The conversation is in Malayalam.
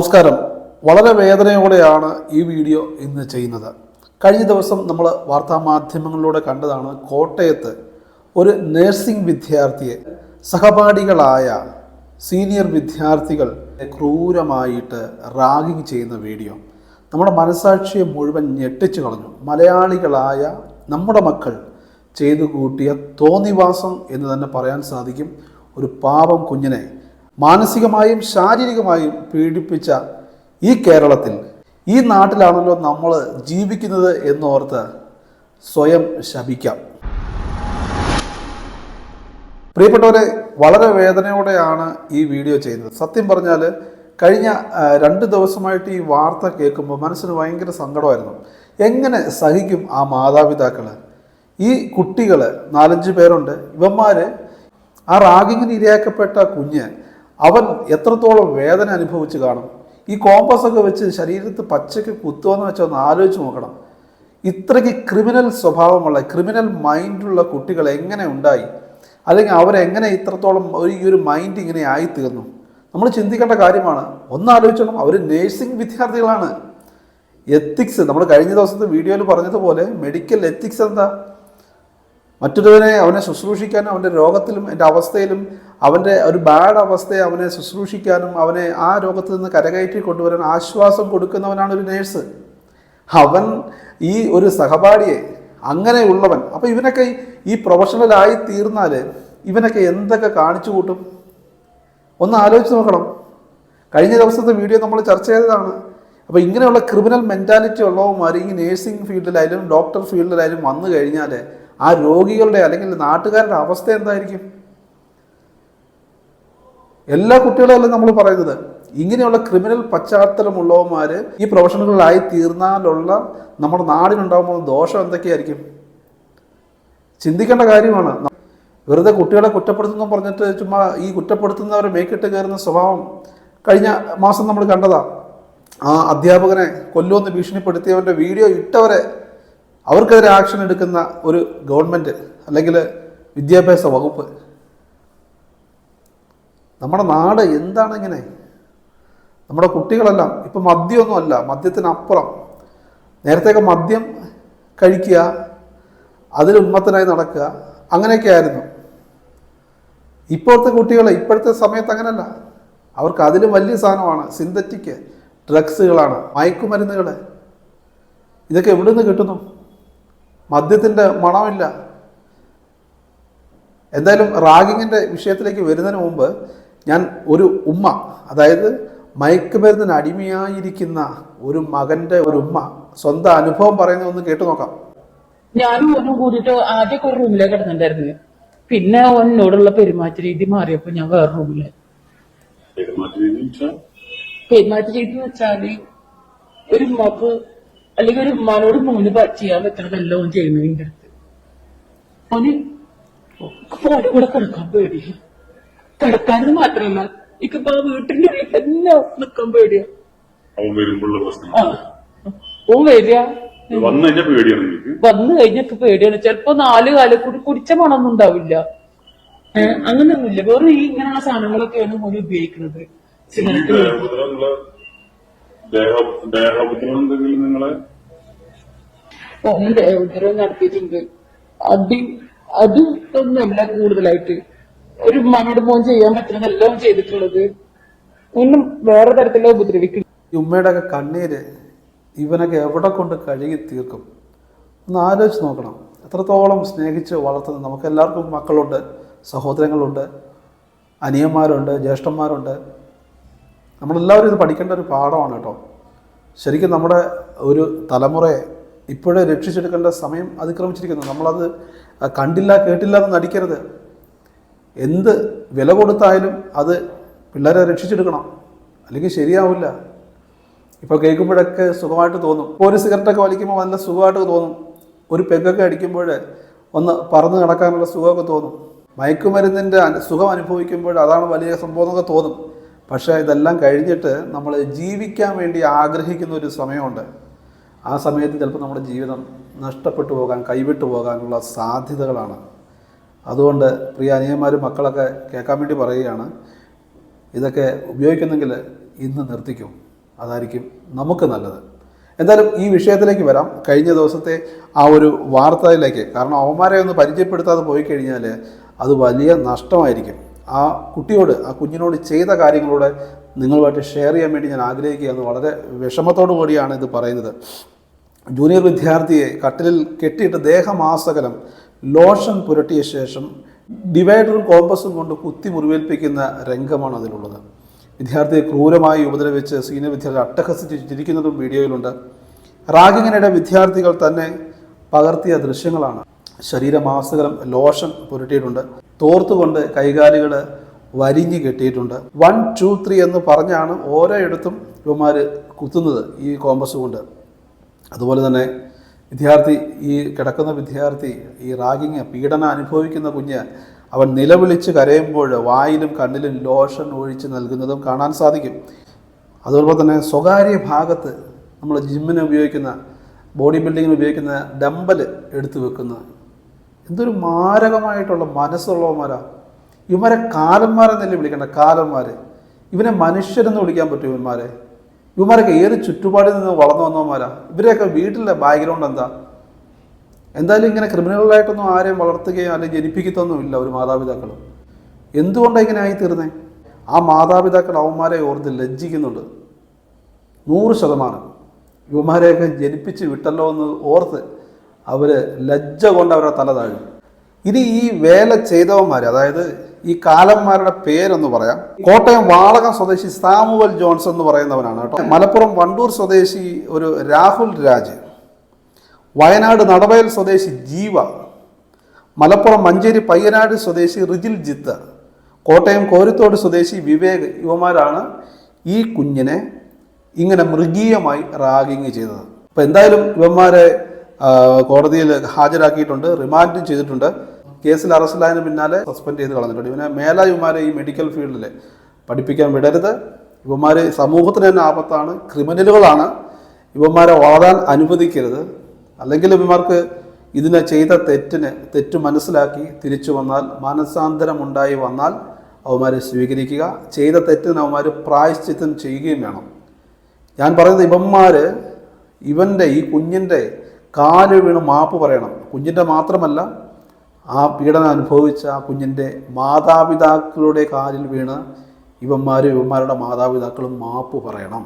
നമസ്കാരം. വളരെ വേദനയോടെയാണ് ഈ വീഡിയോ ഇന്ന് ചെയ്യുന്നത്. കഴിഞ്ഞ ദിവസം നമ്മൾ വാർത്താമാധ്യമങ്ങളിലൂടെ കണ്ടതാണ് കോട്ടയത്ത് ഒരു നഴ്സിംഗ് വിദ്യാർത്ഥിയെ സഹപാഠികളായ സീനിയർ വിദ്യാർത്ഥികൾ ക്രൂരമായിട്ട് റാഗിങ് ചെയ്യുന്ന വീഡിയോ. നമ്മുടെ മനസാക്ഷിയെ മുഴുവൻ ഞെട്ടിച്ചു കളഞ്ഞു. മലയാളികളായ നമ്മുടെ മക്കൾ ചെയ്തു കൂട്ടിയ തോന്നിവാസം എന്ന് തന്നെ പറയാൻ സാധിക്കും. ഒരു പാപം കുഞ്ഞിനെ മാനസികമായും ശാരീരികമായും പീഡിപ്പിച്ച ഈ കേരളത്തിൽ ഈ നാട്ടിലാണല്ലോ നമ്മൾ ജീവിക്കുന്നത് എന്നോർത്ത് സ്വയം ശപിക്കാം. പ്രിയപ്പെട്ടവരെ വളരെ വേദനയോടെയാണ് ഈ വീഡിയോ ചെയ്യുന്നത്. സത്യം പറഞ്ഞാൽ കഴിഞ്ഞ രണ്ട് ദിവസമായിട്ട് ഈ വാർത്ത കേൾക്കുമ്പോൾ മനസ്സിന് ഭയങ്കര സങ്കടമായിരുന്നു. എങ്ങനെ സഹിക്കും ആ മാതാപിതാക്കൾ ഈ കുട്ടികൾ നാലഞ്ച് പേരുണ്ട്. ഇവന്മാർ ആ റാഗിങ്ങിന് ഇരയാക്കപ്പെട്ട കുഞ്ഞ് അവൻ എത്രത്തോളം വേദന അനുഭവിച്ച് കാണും. ഈ കോമ്പസ് ഒക്കെ വെച്ച് ശരീരത്ത് പച്ചയ്ക്ക് കുത്തുമെന്ന് വെച്ചാൽ ഒന്ന് ആലോചിച്ച് നോക്കണം. ഇത്രയ്ക്ക് ക്രിമിനൽ സ്വഭാവമുള്ള ക്രിമിനൽ മൈൻഡുള്ള കുട്ടികൾ എങ്ങനെ ഉണ്ടായി? അല്ലെങ്കിൽ അവരെങ്ങനെ ഇത്രത്തോളം ഒരു ഈ ഒരു മൈൻഡ് ഇങ്ങനെ ആയിത്തീർന്നു? നമ്മൾ ചിന്തിക്കേണ്ട കാര്യമാണ് ഒന്ന് ആലോചിച്ചോണം അവർ നേഴ്സിംഗ് വിദ്യാർത്ഥികളാണ്. എത്തിക്സ് നമ്മൾ കഴിഞ്ഞ ദിവസത്തെ വീഡിയോയിൽ പറഞ്ഞതുപോലെ മെഡിക്കൽ എത്തിക്സ് എന്താ? മറ്റൊരുവനെ അവനെ ശുശ്രൂഷിക്കാനും അവന്റെ രോഗത്തിലും എന്റെ അവസ്ഥയിലും അവന്റെ ഒരു ബാഡ് അവസ്ഥയെ അവനെ ശുശ്രൂഷിക്കാനും അവനെ ആ രോഗത്തിൽ നിന്ന് കരകയറ്റി കൊണ്ടുവരാൻ ആശ്വാസം കൊടുക്കുന്നവനാണ് ഒരു നേഴ്സ് അവൻ ഈ ഒരു സഹപാഠിയെ അങ്ങനെയുള്ളവൻ. അപ്പോൾ ഇവനൊക്കെ ഈ പ്രൊഫഷണലായി തീർന്നാൽ ഇവനൊക്കെ എന്തൊക്കെ കാണിച്ചു കൂട്ടും? ഒന്ന് ആലോചിച്ച് നോക്കണം. കഴിഞ്ഞ ദിവസത്തെ വീഡിയോ നമ്മൾ ചർച്ച ചെയ്തതാണ്. അപ്പോൾ ഇങ്ങനെയുള്ള ക്രിമിനൽ മെന്റാലിറ്റി ഉള്ളവന്മാർ ഈ നേഴ്സിംഗ് ഫീൽഡിലായാലും ഡോക്ടർ ഫീൽഡിലായാലും വന്നു കഴിഞ്ഞാൽ ആ രോഗികളുടെ അല്ലെങ്കിൽ നാട്ടുകാരുടെ അവസ്ഥ എന്തായിരിക്കും? എല്ലാ കുട്ടികളല്ല നമ്മൾ പറയുന്നത് ഇങ്ങനെയുള്ള ക്രിമിനൽ പശ്ചാത്തലമുള്ളവന്മാർ ഈ പ്രൊഫഷണലുകളായി തീർന്നാലുള്ള നമ്മുടെ നാടിനുണ്ടാകുമ്പോൾ ദോഷം എന്തൊക്കെയായിരിക്കും? ചിന്തിക്കേണ്ട കാര്യമാണ്. വെറുതെ കുട്ടികളെ കുറ്റപ്പെടുത്തുന്നു പറഞ്ഞിട്ട് ചുമ്മാ ഈ കുറ്റപ്പെടുത്തുന്നവരെ മേക്കിട്ട് കയറുന്ന സ്വഭാവം കഴിഞ്ഞ മാസം നമ്മൾ കണ്ടതാ. ആ അധ്യാപകനെ കൊല്ലുമെന്ന് ഭീഷണിപ്പെടുത്തിയവന്റെ വീഡിയോ ഇട്ടവരെ അവർക്കെതിരെ ആക്ഷൻ എടുക്കുന്ന ഒരു ഗവൺമെന്റ് അല്ലെങ്കിൽ വിദ്യാഭ്യാസ വകുപ്പ് നമ്മുടെ നാട് എന്താണ് ഇങ്ങനെ? നമ്മുടെ കുട്ടികളെല്ലാം ഇപ്പം മദ്യമൊന്നുമല്ല മദ്യത്തിനപ്പുറം. നേരത്തെയൊക്കെ മദ്യം കഴിക്കുക അതിൽ ഉന്മത്തനായി നടക്കുക അങ്ങനെയൊക്കെ ആയിരുന്നു. ഇപ്പോഴത്തെ കുട്ടികൾ ഇപ്പോഴത്തെ സമയത്ത് അങ്ങനല്ല. അവർക്ക് അതിലും വലിയ സാധനമാണ് സിന്തറ്റിക് ഡ്രഗ്സുകളാണ് മയക്കുമരുന്നുകൾ ഇതൊക്കെ എവിടെ നിന്ന് കിട്ടുന്നു? മദ്യത്തിന്റെ മണമില്ല. എന്തായാലും റാഗിങ്ങിന്റെ വിഷയത്തിലേക്ക് വരുന്നതിന് മുമ്പ് ഞാൻ ഒരു ഉമ്മ അതായത് മയക്കുമരുന്നിന് അടിമയായിരിക്കുന്ന ഒരു മകന്റെ ഒരു ഉമ്മ സ്വന്തം അനുഭവം പറയുന്ന ഒന്ന് കേട്ടു നോക്കാം. ഞാനും ഒന്നും കൂടിയിട്ട് ആദ്യമൊക്കെ ഒരു റൂമിലേക്ക് കിടന്നിട്ടുണ്ടായിരുന്നു. പിന്നെ ഒന്നോടുള്ള പെരുമാറ്റ രീതി മാറിയപ്പോ ഞാൻ വേറെ റൂമിൽ പെരുമാറ്റ രീതി എന്ന് വെച്ചാൽ ഒരു ഉമ്മക്ക് അല്ലെങ്കിൽ ഒരു ഉമ്മാനോട് മോന് ചെയ്യാൻ പറ്റണതല്ലോ ചെയ്യുന്നതിന്റെ അടുത്ത്. ഓന് ഫോണിൽ കൂടെ കിടക്കാൻ പേടി കിടക്കാനെന്ന് മാത്രമല്ല ഇക്കിപ്പോ ആ വീട്ടിന്റെ ഉള്ളിൽ തന്നെ നിക്കാൻ പേടിയാ. അവൻ വരുമ്പോഴുള്ള പ്രശ്നം. ആ. ഓൻ വരിക. വന്നു കഴിഞ്ഞാൽ പേടിയാണ് നിങ്ങൾക്ക് വന്നു കഴിഞ്ഞൊക്കെ പേടിയാണ്. ചിലപ്പോ നാല് കാലം കൂടി കുടിച്ച മണമൊന്നും ഉണ്ടാവില്ല. അങ്ങനെയൊന്നുമില്ല വെറും ഈ ഇങ്ങനെയുള്ള സാധനങ്ങളൊക്കെയാണ് മോന് ഉപയോഗിക്കുന്നത്. സിഗരറ്റ് ദേഹോപദ്രവം എന്തെങ്കിലും നിങ്ങളെ? നടത്തിയിട്ടുണ്ട്. അടി അത് ഒന്നുമല്ല കൂടുതലായിട്ട്. ഒരു ഉമ്മാനോട് മോൻ ചെയ്യാൻ പറ്റുന്നതെല്ലാം ചെയ്തിട്ടുള്ളത്. ഒന്നും വേറെ തരത്തിലുള്ള ഉപദ്രവിക്കും ഉമ്മയുടെ ഒക്കെ കണ്ണീര് ഇവനൊക്കെ എവിടെ കൊണ്ട് കഴുകി തീർക്കും? ഒന്ന് ആലോചിച്ച് നോക്കണം. എത്രത്തോളം സ്നേഹിച്ച് വളർത്തുന്നത് നമുക്ക് എല്ലാവർക്കും മക്കളുണ്ട് സഹോദരങ്ങളുണ്ട് അനിയന്മാരുണ്ട് ജ്യേഷ്ഠന്മാരുണ്ട്. നമ്മളെല്ലാവരും ഇത് പഠിക്കേണ്ട ഒരു പാഠമാണ് കേട്ടോ. ശരിക്കും നമ്മുടെ ഒരു തലമുറയെ ഇപ്പോഴേ രക്ഷിച്ചെടുക്കേണ്ട സമയം അതിക്രമിച്ചിരിക്കുന്നു. നമ്മളത് കണ്ടില്ല കേട്ടില്ല എന്ന് നടിക്കരുത്. എന്ത് വില കൊടുത്തായാലും അത് പിള്ളേരെ രക്ഷിച്ചെടുക്കണം. അല്ലെങ്കിൽ ശരിയാവില്ല. ഇപ്പോൾ കേൾക്കുമ്പോഴൊക്കെ സുഖമായിട്ട് തോന്നും. ഒരു സിഗരറ്റൊക്കെ വലിക്കുമ്പോൾ നല്ല സുഖമായിട്ട് തോന്നും. ഒരു പെഗൊക്കെ അടിക്കുമ്പോൾ ഒന്ന് പറന്ന് കിടക്കാനുള്ള സുഖമൊക്കെ തോന്നും. മയക്കുമരുന്നിന്റെ സുഖം അനുഭവിക്കുമ്പോൾ അതാണ് വലിയ സംഭവം എന്നൊക്കെ തോന്നും. പക്ഷേ ഇതെല്ലാം കഴിഞ്ഞിട്ട് നമ്മൾ ജീവിക്കാൻ വേണ്ടി ആഗ്രഹിക്കുന്ന ഒരു സമയമുണ്ട്. ആ സമയത്ത് ചിലപ്പോൾ നമ്മുടെ ജീവിതം നഷ്ടപ്പെട്ടു പോകാൻ കൈവിട്ടു പോകാനുള്ള സാധ്യതകളാണ്. അതുകൊണ്ട് പ്രിയ അനിയന്മാരും മക്കളൊക്കെ കേൾക്കാൻ വേണ്ടി പറയുകയാണ് ഇതൊക്കെ ഉപയോഗിക്കുന്നെങ്കിൽ ഇന്ന് നിർത്തിക്കും. അതായിരിക്കും നമുക്ക് നല്ലത്. എന്തായാലും ഈ വിഷയത്തിലേക്ക് വരാം. കഴിഞ്ഞ ദിവസത്തെ ആ ഒരു വാർത്തയിലേക്ക്. കാരണം അവന്മാരെ ഒന്ന് പരിചയപ്പെടുത്താതെ പോയി കഴിഞ്ഞാൽ അത് വലിയ നഷ്ടമായിരിക്കും. ആ കുട്ടിയോട് ആ കുഞ്ഞിനോട് ചെയ്ത കാര്യങ്ങളോട് നിങ്ങളുമായിട്ട് ഷെയർ ചെയ്യാൻ വേണ്ടി ഞാൻ ആഗ്രഹിക്കുകയെന്ന് വളരെ വിഷമത്തോടു കൂടിയാണ് ഇത് പറയുന്നത്. ജൂനിയർ വിദ്യാർത്ഥിയെ കട്ടിലിൽ കെട്ടിയിട്ട് ദേഹമാസകലം ലോഷൻ പുരട്ടിയ ശേഷം ഡിവൈഡറും കോമ്പസും കൊണ്ട് കുത്തി മുറിവേൽപ്പിക്കുന്ന രംഗമാണ് അതിലുള്ളത്. വിദ്യാർത്ഥിയെ ക്രൂരമായി ഉപദ്രവിച്ച് സീനിയർ വിദ്യാർത്ഥി അട്ടഹസിച്ചിരിക്കുന്നതും വീഡിയോയിലുണ്ട്. റാഗിങ്ങിനിടെ വിദ്യാർത്ഥികൾ തന്നെ പകർത്തിയ ദൃശ്യങ്ങളാണ്. ശരീരമാസകലം ലോഷൻ പുരട്ടിയിട്ടുണ്ട്. തോർത്തുകൊണ്ട് കൈകാലുകൾ വരിഞ്ഞ് കെട്ടിയിട്ടുണ്ട്. വൺ ടു ത്രീ എന്ന് പറഞ്ഞാണ് ഓരോ ഇടത്തും ഇവന്മാർ കുത്തുന്നത് ഈ കോമ്പസ് കൊണ്ട്. അതുപോലെ തന്നെ വിദ്യാർത്ഥി ഈ കിടക്കുന്ന വിദ്യാർത്ഥി ഈ റാഗിങ് പീഡനം അനുഭവിക്കുന്ന കുഞ്ഞ് അവൻ നിലവിളിച്ച് കരയുമ്പോൾ വായിലും കണ്ണിലും ലോഷൻ ഒഴിച്ച് നൽകുന്നതും കാണാൻ സാധിക്കും. അതുപോലെ തന്നെ സ്വകാര്യ ഭാഗത്ത് നമ്മൾ ജിമ്മിന് ഉപയോഗിക്കുന്ന ബോഡി ബിൽഡിങ്ങിന് ഉപയോഗിക്കുന്ന ഡമ്പൽ എടുത്തു വെക്കുന്ന എന്തൊരു മാരകമായിട്ടുള്ള മനസ്സുള്ളവന്മാരാ. ഇവരെ കാലന്മാരെന്നല്ലേ വിളിക്കേണ്ട കാലന്മാർ ഇവനെ മനുഷ്യരെന്ന് വിളിക്കാൻ പറ്റും ഇവന്മാരെ. ഇവന്മാരൊക്കെ ഏത് ചുറ്റുപാടിൽ നിന്ന് വളർന്നു വന്നവന്മാരാ. ഇവരെയൊക്കെ വീട്ടിലെ ബാക്ക്ഗ്രൗണ്ട് എന്താ? എന്തായാലും ഇങ്ങനെ ക്രിമിനലായിട്ടൊന്നും ആരെയും വളർത്തുകയോ അല്ലെങ്കിൽ ജനിപ്പിക്കത്തൊന്നുമില്ല ഒരു മാതാപിതാക്കൾ എന്തുകൊണ്ടാണ് ഇങ്ങനെ ആയി തീർന്നേ ആ മാതാപിതാക്കൾ അവന്മാരെ ഓർത്ത് ലജ്ജിക്കുന്നുണ്ട്. നൂറ് ശതമാനം. യുവമാരെയൊക്കെ ജനിപ്പിച്ച് വിട്ടല്ലോ എന്ന് ഓർത്ത് അവർ ലജ്ജ കൊണ്ട് അവരുടെ തല താഴും. ഇനി ഈ വേല ചെയ്തവന്മാർ അതായത് ഈ കാലന്മാരുടെ പേരെന്ന് പറയാം കോട്ടയം വാളകം സ്വദേശി സാമുവൽ ജോൺസ് എന്ന് പറയുന്നവനാണ് കേട്ടോ. മലപ്പുറം വണ്ടൂർ സ്വദേശി ഒരു രാഹുൽ രാജ് വയനാട് നടവയൽ സ്വദേശി ജീവ മലപ്പുറം മഞ്ചേരി പയ്യനാട് സ്വദേശി റിജിൽ ജിത്ത് കോട്ടയം കോരിത്തോട് സ്വദേശി വിവേക് ഇവന്മാരാണ് ഈ കുഞ്ഞിനെ ഇങ്ങനെ മൃഗീയമായി റാഗിങ് ചെയ്തത്. അപ്പോൾ എന്തായാലും ഇവന്മാരെ കോടതിയിൽ ഹാജരാക്കിയിട്ടുണ്ട് റിമാൻഡും ചെയ്തിട്ടുണ്ട്. കേസിൽ അറസ്റ്റിലായതിന് പിന്നാലെ സസ്പെൻഡ് ചെയ്ത് കളഞ്ഞിട്ടുണ്ട്. ഇവനെ മേലായുമാരെ ഈ മെഡിക്കൽ ഫീൽഡിൽ പഠിപ്പിക്കാൻ വിടരുത്. ഇവന്മാർ സമൂഹത്തിന് തന്നെ ആപത്താണ് ക്രിമിനലുകളാണ് ഇവന്മാരെ വളരാൻ അനുവദിക്കരുത്. അല്ലെങ്കിൽ ഇവന്മാർക്ക് ഇതിനെ ചെയ്ത തെറ്റിന് തെറ്റ് മനസ്സിലാക്കി തിരിച്ചു വന്നാൽ മനസ്സാന്തരമുണ്ടായി വന്നാൽ അവന്മാരെ സ്വീകരിക്കുക. ചെയ്ത തെറ്റിന് അവന്മാർ പ്രായശ്ചിത്തം ചെയ്യുകയും വേണം. ഞാൻ പറയുന്നത് ഇവന്മാർ ഇവന്റെ ഈ കുഞ്ഞിന്റെ കാൽ വീണ് മാപ്പ് പറയണം. കുഞ്ഞിന്റെ മാത്രമല്ല ആ പീഡനം അനുഭവിച്ച ആ കുഞ്ഞിന്റെ മാതാപിതാക്കളുടെ കാലിൽ വീണ് ഇവന്മാരും ഇവന്മാരുടെ മാതാപിതാക്കളും മാപ്പ് പറയണം.